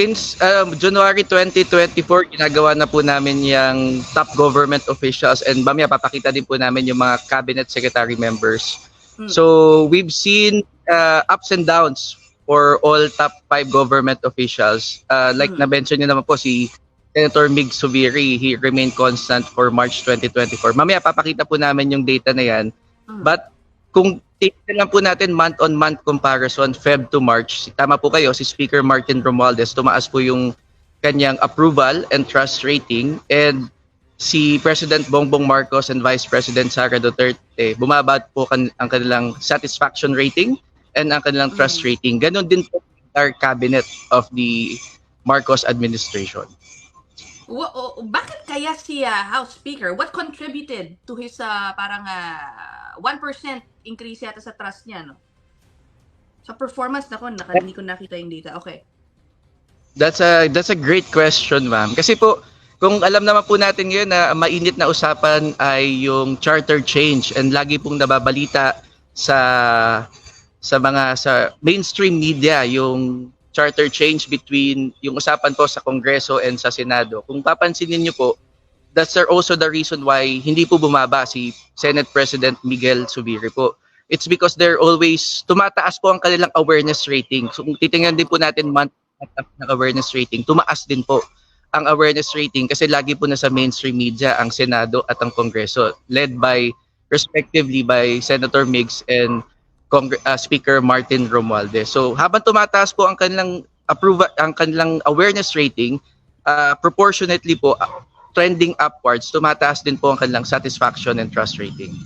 since um, January 2024, ginagawa na po namin yung top government officials and mamaya papakita din po namin yung mga cabinet secretary members. Hmm. So we've seen uh, ups and downs for all top five government officials. Uh, like Hmm. na-mention niyo naman po si Senator Mig Subiri, he remained constant for March 2024. Mamaya papakita po namin yung data na yan. Mm. But kung tignan lang po natin month-on-month comparison, Feb to March, tama po kayo, si Speaker Martin Romualdez, tumaas po yung kanyang approval and trust rating and si President Bongbong Marcos and Vice President Sara Duterte, bumaba po kan- ang kanilang satisfaction rating and ang kanilang trust Mm. rating. Ganon din po our cabinet of the Marcos administration. O- bakit kaya si ah, House Speaker, what contributed to his ah, parang ah, 1% increase yata sa trust niya, no? Sa performance, nako, naka, hindi ko nakita yung data. Okay. That's a that's a great question, ma'am. Kasi po kung alam naman po natin ngayon na mainit na usapan ay yung charter change and lagi pong nababalita sa sa mga sa mainstream media yung charter change between yung usapan po sa Kongreso and sa Senado. Kung papansinin niyo po, that's also the reason why hindi po bumaba si Senate President Miguel Subiri po. It's because they're always tumataas po ang kanilang awareness rating. So kung titingnan din po natin month ng awareness rating, tumaas din po ang awareness rating kasi lagi po nasa mainstream media ang Senado at ang Kongreso led by respectively by Senator Migs and Congre- uh, Speaker Martin Romualdez. So habang tumataas po ang kanilang approval ang kanilang awareness rating, uh, proportionately po uh, trending upwards, tumataas din po ang kanilang satisfaction and trust rating.